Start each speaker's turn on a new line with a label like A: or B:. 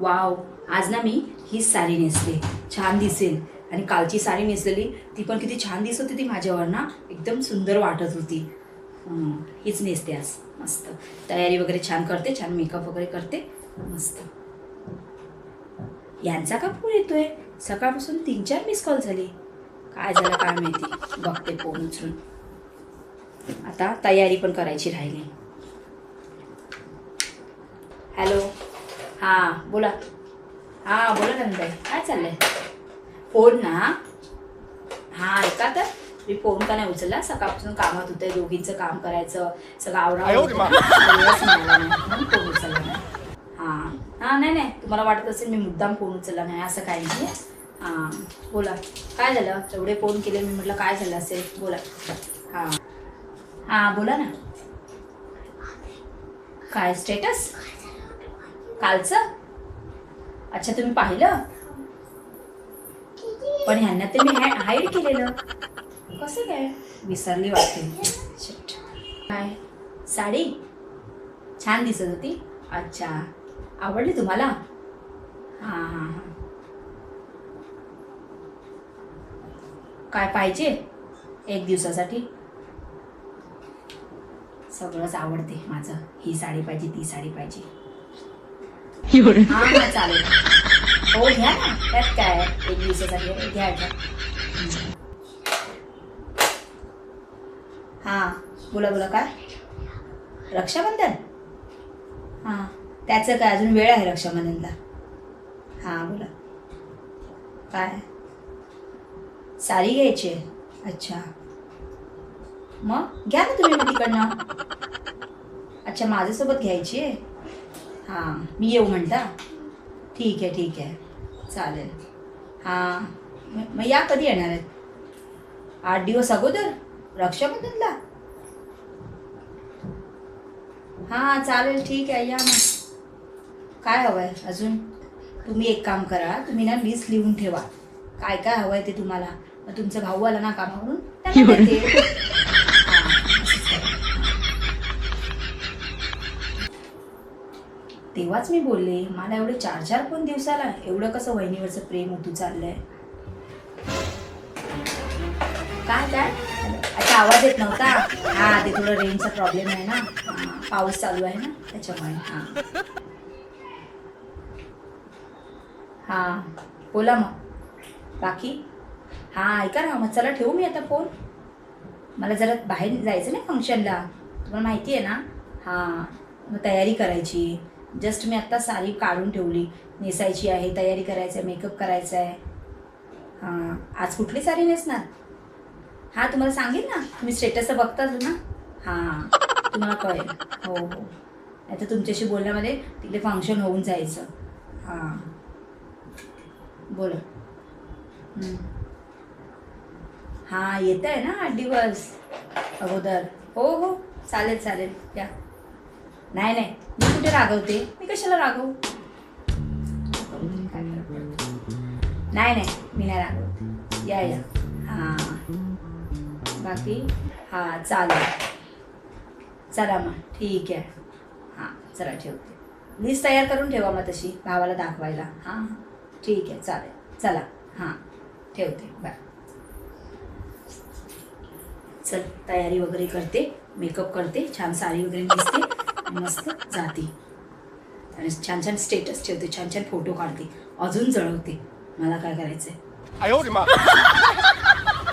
A: Wow आज ना मी हीच साडी नेसते छान दिसेल. आणि कालची साडी नेसलेली ती पण किती छान दिसत होती ती माझ्यावर ना. एकदम सुंदर वाटत होती. हीच नेसते आज. मस्त. तयारी वगैरे छान करते छान मेकअप वगैरे करते. मस्त. यांचा का फोन येतोय? सकाळपासून तीन चार मिस कॉल झाली. काय झालं काय माहिती? बघते फोन उचलून. आता तयारी पण करायची राहिली. हॅलो हां बोला. हां बोला नंदाई काय चाललंय? फोन ना? हां ऐका तर मी फोन का नाही उचलला? सकाळपासून कामात होते दोघींचं काम करायचं सगळं म्हणून फोन उचलला नाही हां. हां नाही नाही. तुम्हाला वाटत असेल मी मुद्दाम फोन उचलला नाही असं काही नाही. हां बोला. काय झालं? एवढे फोन केले मी म्हटलं काय झालं असेल? बोला. हां. हां बोला ना. काय स्टेटस कालचं? अच्छा तुम्ही पाहिलं? पण ह्यांना ते मी हाईड केलेलं. कसं काय? विसरली वाटते. काय? साडी? छान दिसत होती. अच्छा. आवडली तुम्हाला? हां हां हां. काय पाहिजे? एक दिवसासाठी? सगळंच आवडते माझं. ही साडी पाहिजे ती साडी पाहिजे. हा हा चालेल हो घ्या ना त्यात काय एक दिवसासाठी आहे. घ्या घ्या हा बोला बोला काय रक्षाबंधन हां त्याचं काय अजून वेळ आहे रक्षाबंधनला हां बोला काय साडी घ्यायची आहे अच्छा मग घ्या ना तुम्ही मग तिकडनं अच्छा माझ्यासोबत घ्यायची आहे हां. मी येऊ म्हणता? ठीक आहे ठीक आहे. चालेल. हां. म- मग या कधी येणार आहेत? आठ दिवस अगोदर? रक्षाबंधनला? हां चालेल ठीक आहे या मग. काय हवं आहे अजून? तुम्ही एक काम करा तुम्ही ना लिस्ट लिहून ठेवा. काय काय हवं आहे ते तुम्हाला? मग तुमचा भाऊ आला ना कामावरून त्यांना देते. हां, असंच करा. तेव्हाच मी बोलले मला एवढे चार चार पण दिवसाला? एवढं कसं वहिनीवरचं प्रेम होतू चाललंय? काय काय? अच्छा आवाज येत नव्हता. हा ते थोडं रेंजचा प्रॉब्लेम आहे ना. पाऊस चालू आहे ना त्याच्यामुळे हा. हा बोला मग. बाकी? हा ऐका ना मग चला ठेवू मी आता फोन. मला जरा बाहेर जायचं नाही फंक्शनला तुम्हाला माहिती आहे ना? हां मग तयारी करायची. जस्ट मी आत्ता साडी काढून ठेवली. नेसायची आहे तयारी करायचं आहे मेकअप करायचा आहे हां आज कुठली साडी नेसणार? हां तुम्हाला सांगेल ना. तुम्ही स्टेटस बघताच ना. हां तुम्हाला कळेल. हो हो. नाही तर तुमच्याशी बोलण्यामध्ये तिकडे फंक्शन होऊन जायचं. हां. बोला. हां येत आहे ना आठ दिवस अगोदर. हो हो. चालेल चालेल. या. नाही नाही. मी कुठे रागवते? मी कशाला रागवू? काय नाही नाही. मी नाही रागवत. या या. हां. बाकी? हां चालेल. चला मग. ठीक आहे. हां चला ठेवते. लिस्ट तयार करून ठेवा मग तशी भावाला दाखवायला. हां. ठीक आहे चालेल. चला. हां. ठेवते. बाय. चल तयारी वगैरे करते मेकअप करते छान साडी वगैरे नेसते. मस्त जाते. आणि छान छान स्टेटस ठेवते छान छान फोटो काढते. अजून जळवते. मला काय करायचंय?